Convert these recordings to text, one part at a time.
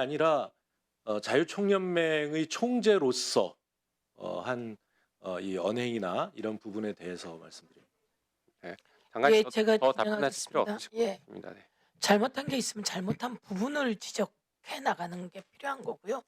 아니라 어, 자유총연맹의 총재로서 어, 한 어, 이 언행이나 이런 부분에 대해서 말씀드립니다. 장관님 예, 더, 제가 더 답변하실 필요 진행하겠습니다. 없으실 것 예. 같습니다. 네. 잘못한 게 있으면 잘못한 부분을 지적해 나가는 게 필요한 거고요.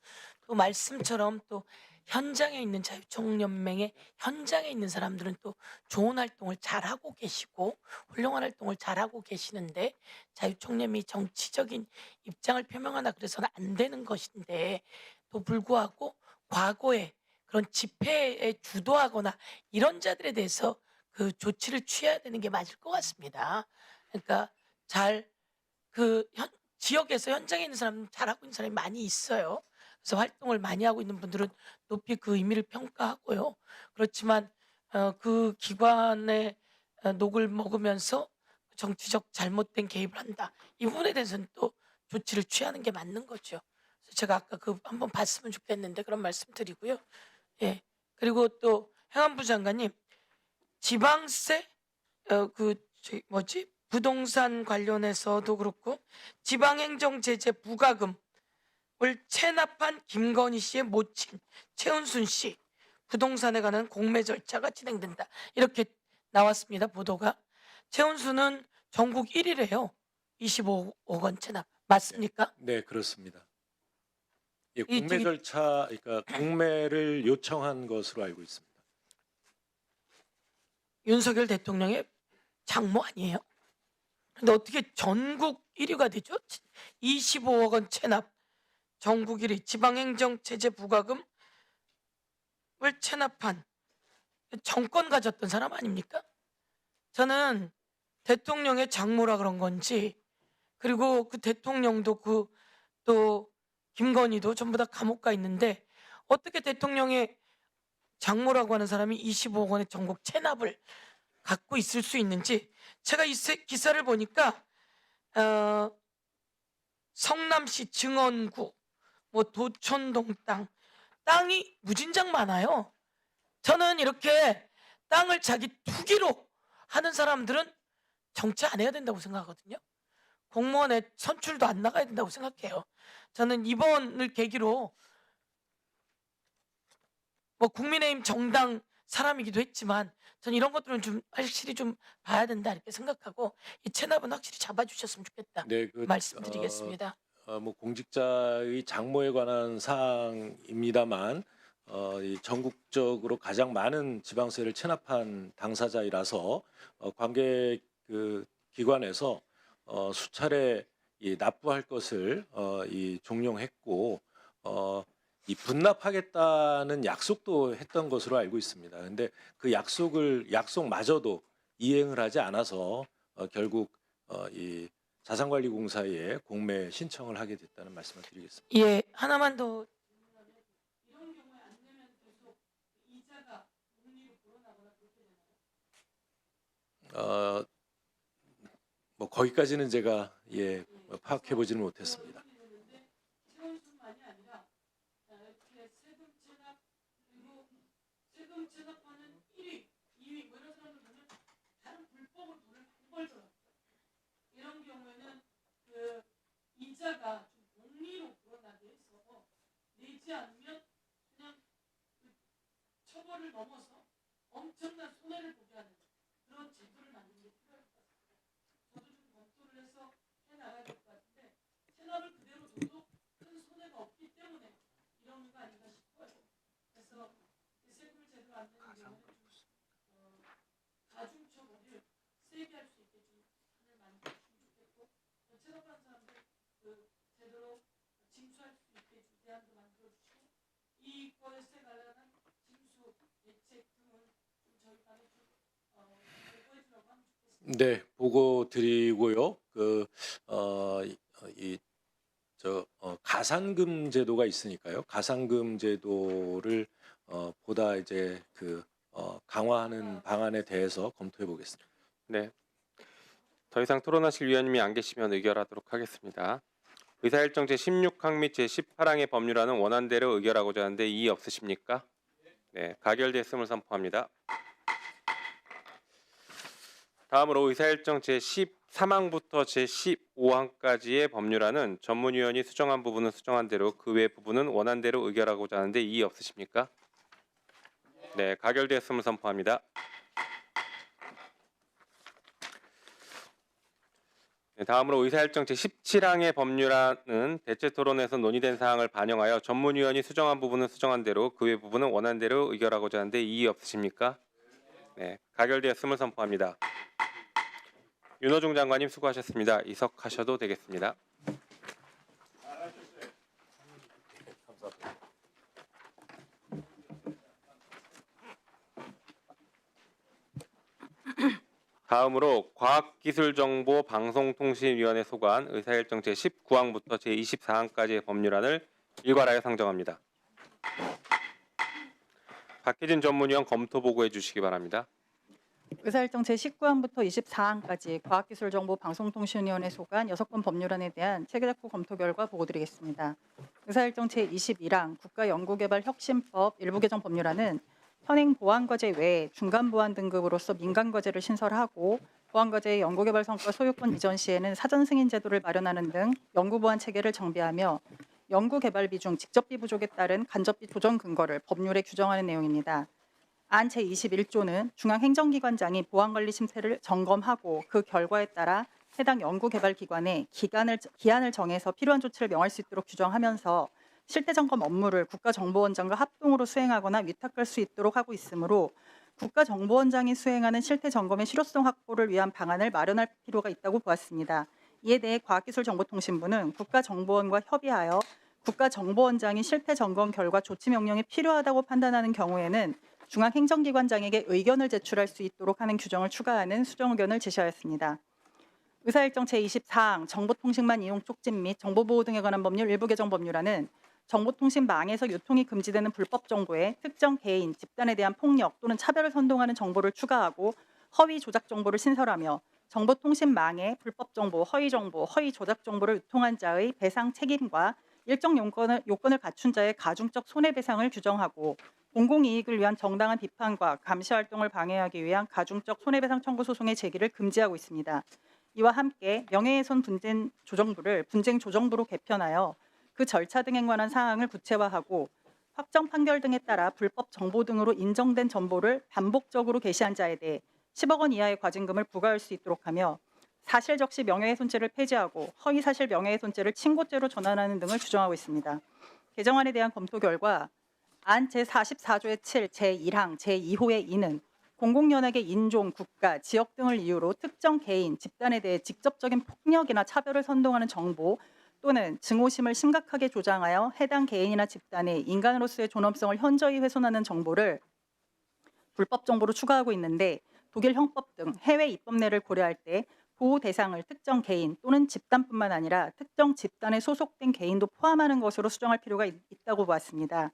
또 말씀처럼 또 현장에 있는 자유총연맹의 현장에 있는 사람들은 또 좋은 활동을 잘 하고 계시고 훌륭한 활동을 잘 하고 계시는데 자유총연이 정치적인 입장을 표명하나 그래서는 안 되는 것인데 또 불구하고 과거에 그런 집회에 주도하거나 이런 자들에 대해서 그 조치를 취해야 되는 게 맞을 것 같습니다. 그러니까 잘 그 지역에서 현장에 있는 사람 잘하고 있는 사람이 많이 있어요. 그래서 활동을 많이 하고 있는 분들은 높이 그 의미를 평가하고요. 그렇지만 어, 그 기관의 어, 녹을 먹으면서 정치적 잘못된 개입을 한다. 이 부분에 대해서는 또 조치를 취하는 게 맞는 거죠. 그래서 제가 아까 그 한번 봤으면 좋겠는데 그런 말씀 드리고요. 예. 그리고 또 행안부 장관님 지방세 어, 그 뭐지 부동산 관련해서도 그렇고 지방행정 제재 부과금 을 체납한 김건희 씨의 모친 최은순 씨 부동산에 관한 공매 절차가 진행된다 이렇게 나왔습니다 보도가 최은순은 전국 1위래요 25억 원 체납 맞습니까? 네, 그렇습니다. 예, 이 공매 절차, 그러니까 공매를 요청한 것으로 알고 있습니다. 윤석열 대통령의 장모 아니에요? 근데 어떻게 전국 1위가 되죠? 25억 원 체납, 전국 1위, 지방행정 체제 부과금을 체납한 정권 가졌던 사람 아닙니까? 저는 대통령의 장모라 그런 건지 그리고 그 대통령도 그 또 김건희도 전부 다 감옥 가 있는데 어떻게 대통령의 장모라고 하는 사람이 25억 원의 전국 체납을 갖고 있을 수 있는지 제가 이 세- 기사를 보니까 어, 성남시 증원구 뭐 도촌동 땅 땅이 무진장 많아요. 저는 이렇게 땅을 자기 투기로 하는 사람들은 정치 안 해야 된다고 생각하거든요. 공무원에 선출도 안 나가야 된다고 생각해요. 저는 이번을 계기로 뭐 국민의힘 정당 사람이기도 했지만 전 이런 것들은 좀 확실히 좀 봐야 된다 이렇게 생각하고 이 체납은 확실히 잡아주셨으면 좋겠다 네, 그 말씀드리겠습니다. 어, 뭐 공직자의 장모에 관한 사항입니다만 어, 이 전국적으로 가장 많은 지방세를 체납한 당사자이라서 어, 관계 그 기관에서 어, 수차례 이 납부할 것을 어, 이 종용했고 어, 이 분납하겠다는 약속도 했던 것으로 알고 있습니다. 근데 그 약속을 약속마저도 이행을 하지 않아서 어, 결국 어, 이 자산관리공사에 공매 신청을 하게 됐다는 말씀을 드리겠습니다. 예 하나만 더? 어, 뭐 거기까지는 제가 예 파악해 보지는 못했습니다. 세원수만이 아니라 어, 이렇게 세금 체납 그리고 세금 체납하는 1위, 2위 뭐 이런 사람들 보면 다른 불법으로 돈을 많이 벌더라고요. 이런 경우에는 그 이자가 좀 공리로 불어나게 해서 내지 않으면 그냥 그 처벌을 넘어서 엄청난 손해를 보게 하는 그런 제도를 만드는 게 필요할 것 같습니다. 저도 좀 검토를 해서 해 나가야 될 것 같은데 체납을 그대로 둬도 큰 손해가 없기 때문에 이런 거 아닌가 싶어요. 그래서 이 세금을 제대로 안 내는 경우는 좀 어, 가중 처벌을 세게 할 수 있게 좀 판을 만들었으면 좋겠고 또 체납한 사람들 그 제대로 징수할 수 있게 좀 대안도 만들어주시고 이것에 관련한 징수 대책 등을 좀 저희 반에 좀 어, 보고해주라고 하면 좋겠습니다. 네, 보고 드리고요. 그, 어, 그어 이 저 어, 가산금 제도가 있으니까요. 가산금 제도를 어, 보다 이제 그 어, 강화하는 방안에 대해서 검토해 보겠습니다. 네. 더 이상 토론하실 위원님이 안 계시면 의결하도록 하겠습니다. 의사일정 제16항 및 제18항의 법률안은 원안대로 의결하고자 하는데 이의 없으십니까? 네, 가결됐음을 선포합니다. 다음으로 의사일정 제10 제13항부터 제15항까지의 법률안은 전문위원이 수정한 부분은 수정한 대로 그 외 부분은 원한 대로 의결하고자 하는데 이의 없으십니까? 네, 가결되었음을 선포합니다. 네, 다음으로 의사일정 제17항의 법률안은 대체 토론에서 논의된 사항을 반영하여 전문위원이 수정한 부분은 수정한 대로 그 외 부분은 원한 대로 의결하고자 하는데 이의 없으십니까? 네, 가결되었음을 선포합니다. 윤호중 장관님 수고하셨습니다. 이석하셔도 되겠습니다. 다음으로 과학기술정보방송통신위원회 소관 의사일정 제19항부터 제24항까지의 법률안을 일괄하여 상정합니다. 박혜진 전문위원 검토 보고해 주시기 바랍니다. 의사일정 제19항부터 24항까지 과학기술정보방송통신위원회 소관 6건 법률안에 대한 체계작구 검토 결과 보고드리겠습니다. 의사일정 제21항 국가연구개발혁신법 일부 개정 법률안은 현행 보안과제 외에 중간보안 등급으로서 민간과제를 신설하고 보안과제의 연구개발 성과 소유권 이전 시에는 사전 승인 제도를 마련하는 등 연구보안 체계를 정비하며 연구개발 비중 직접비 부족에 따른 간접비 조정 근거를 법률에 규정하는 내용입니다. 안 제21조는 중앙행정기관장이 보안관리 심태를 점검하고 그 결과에 따라 해당 연구개발기관에 기간을, 기한을 정해서 필요한 조치를 명할 수 있도록 규정하면서 실태 점검 업무를 국가정보원장과 합동으로 수행하거나 위탁할 수 있도록 하고 있으므로 국가정보원장이 수행하는 실태 점검의 실효성 확보를 위한 방안을 마련할 필요가 있다고 보았습니다. 이에 대해 과학기술정보통신부는 국가정보원과 협의하여 국가정보원장이 실태 점검 결과 조치 명령이 필요하다고 판단하는 경우에는 중앙행정기관장에게 의견을 제출할 수 있도록 하는 규정을 추가하는 수정 의견을 제시하였습니다. 의사일정 제24항 정보통신망 이용 촉진 및 정보보호 등에 관한 법률 일부 개정 법률안은 정보통신망에서 유통이 금지되는 불법 정보에 특정 개인, 집단에 대한 폭력 또는 차별을 선동하는 정보를 추가하고 허위 조작 정보를 신설하며 정보통신망에 불법 정보, 허위 정보, 허위 조작 정보를 유통한 자의 배상 책임과 일정 요건을, 요건을 갖춘 자의 가중적 손해배상을 규정하고 공공이익을 위한 정당한 비판과 감시 활동을 방해하기 위한 가중적 손해배상 청구 소송의 제기를 금지하고 있습니다. 이와 함께 명예훼손 분쟁 조정부를 분쟁 조정부로 개편하여 그 절차 등에 관한 사항을 구체화하고 확정 판결 등에 따라 불법 정보 등으로 인정된 정보를 반복적으로 게시한 자에 대해 10억 원 이하의 과징금을 부과할 수 있도록 하며 사실 적시 명예훼손죄를 폐지하고 허위 사실 명예훼손죄를 친고죄로 전환하는 등을 규정하고 있습니다. 개정안에 대한 검토 결과 안 제44조의 7, 제1항, 제2호의 2는 공공연하게 인종, 국가, 지역 등을 이유로 특정 개인, 집단에 대해 직접적인 폭력이나 차별을 선동하는 정보 또는 증오심을 심각하게 조장하여 해당 개인이나 집단의 인간으로서의 존엄성을 현저히 훼손하는 정보를 불법 정보로 추가하고 있는데 독일 형법 등 해외 입법례를 고려할 때 보호 대상을 특정 개인 또는 집단뿐만 아니라 특정 집단에 소속된 개인도 포함하는 것으로 수정할 필요가 있- 있다고 보았습니다.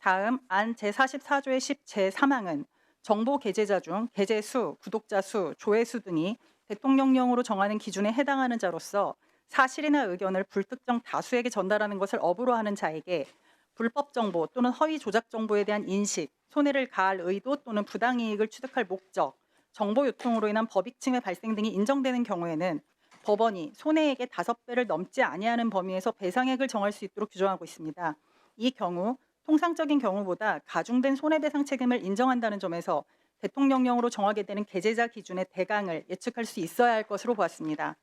다음 안 제44조의 10 제3항은 정보 게재자 중 게재 수, 구독자 수, 조회 수 등이 대통령령으로 정하는 기준에 해당하는 자로서 사실이나 의견을 불특정 다수에게 전달하는 것을 업으로 하는 자에게 불법 정보 또는 허위 조작 정보에 대한 인식, 손해를 가할 의도 또는 부당 이익을 취득할 목적, 정보 유통으로 인한 법익 침해 발생 등이 인정되는 경우에는 법원이 손해액의 다섯 배를 넘지 아니하는 범위에서 배상액을 정할 수 있도록 규정하고 있습니다. 이 경우 통상적인 경우보다 가중된 손해배상 책임을 인정한다는 점에서 대통령령으로 정하게 되는 게재자 기준의 대강을 예측할 수 있어야 할 것으로 보았습니다.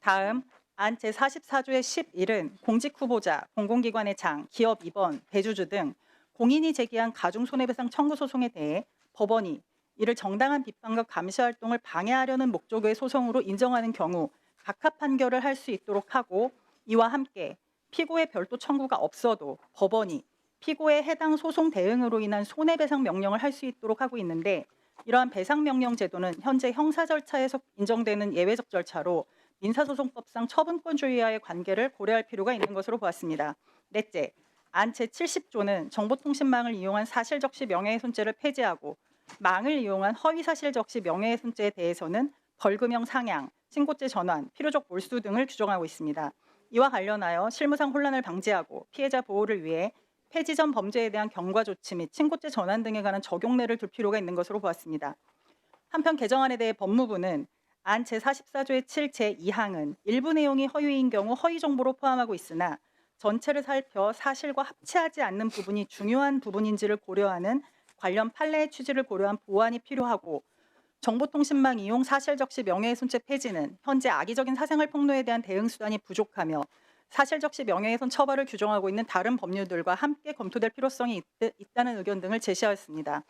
다음 안 제44조의 11은 공직 후보자, 공공기관의 장, 기업 임원, 대주주 등 공인이 제기한 가중 손해배상 청구 소송에 대해 법원이 이를 정당한 비판과 감시 활동을 방해하려는 목적의 소송으로 인정하는 경우 각하 판결을 할 수 있도록 하고 이와 함께 피고의 별도 청구가 없어도 법원이 피고의 해당 소송 대응으로 인한 손해배상 명령을 할 수 있도록 하고 있는데 이러한 배상 명령 제도는 현재 형사 절차에서 인정되는 예외적 절차로 민사소송법상 처분권주의와의 관계를 고려할 필요가 있는 것으로 보았습니다. 넷째, 안 제70조는 정보통신망을 이용한 사실적시 명예훼손죄를 폐지하고 망을 이용한 허위사실적시 명예훼손죄에 대해서는 벌금형 상향, 신고죄 전환, 필요적 몰수 등을 규정하고 있습니다. 이와 관련하여 실무상 혼란을 방지하고 피해자 보호를 위해 폐지 전 범죄에 대한 경과 조치 및 신고죄 전환 등에 관한 적용례를 둘 필요가 있는 것으로 보았습니다. 한편 개정안에 대해 법무부는 안 제44조의 7 제2항은 일부 내용이 허위인 경우 허위 정보로 포함하고 있으나 전체를 살펴 사실과 합치하지 않는 부분이 중요한 부분인지를 고려하는 관련 판례의 취지를 고려한 보완이 필요하고 정보통신망 이용 사실적시 명예훼손죄 폐지는 현재 악의적인 사생활 폭로에 대한 대응 수단이 부족하며 사실적시 명예훼손 처벌을 규정하고 있는 다른 법률들과 함께 검토될 필요성이 있, 있다는 의견 등을 제시하였습니다.